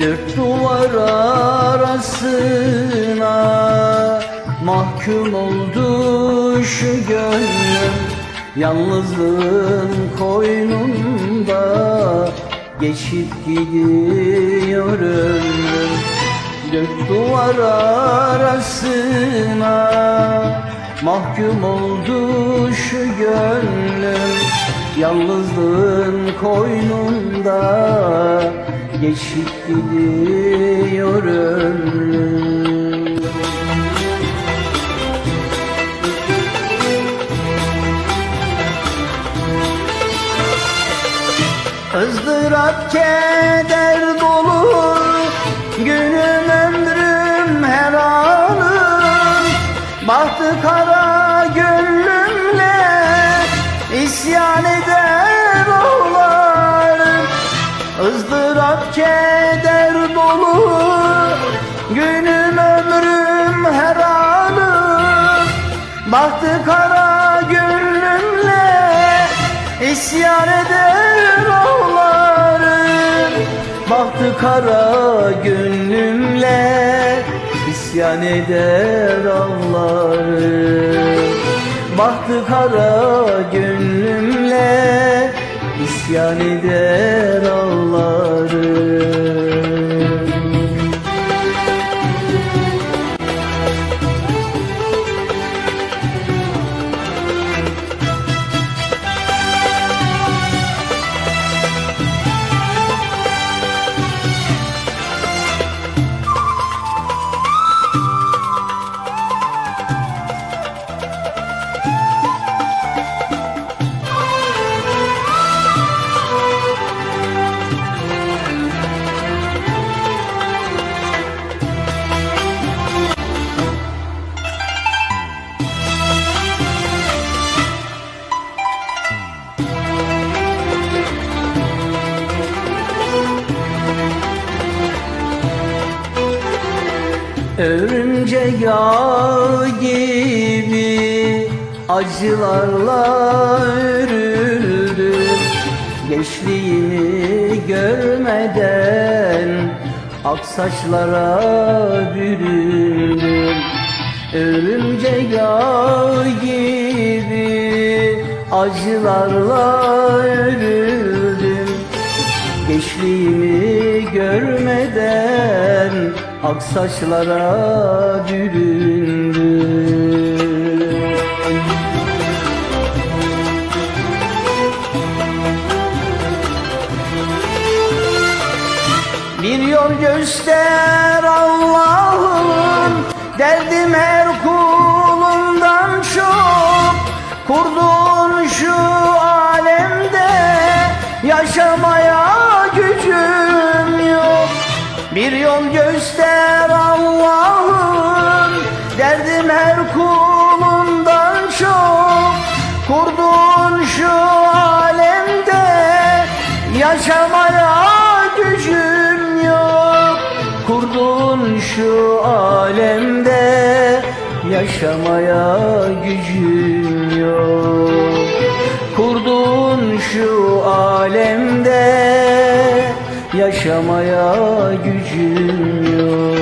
Dört duvar arasına mahkum oldu şu gönlüm Yalnızlığın koynunda geçip gidiyor ömrüm. Dört duvar arasına mahkum oldu şu gönlüm Yalnızlığın koynunda geçip gidiyor ömrüm. Izdırap keder dolu Günüm ömrüm her anım. Bahtı kara gönlümle isyan ızdırap keder dolu Günüm ömrüm her anım Bahtı kara gönlümle isyan eder ağlarım Bahtı kara gönlümle isyan eder ağlarım Bahtı kara gönlümle isyan eder ağlarım Örümcek yağı gibi acılarla örüldüm Gençliğimi görmeden ak saçlara büründüm Örümcek yağı gibi acılarla örüldüm Gençliğimi görmeden ak saçlara büründüm Bir yol göster Allah'ım. Derdim her kulundan çok. Kurduğun şu alemde Yaşamaya Bir yol göster Allah'ım. Derdim her kulundan çok. Kurduğun şu alemde Yaşamaya gücüm yok. Kurduğun şu alemde Yaşamaya gücüm yok Yaşamaya gücüm yok.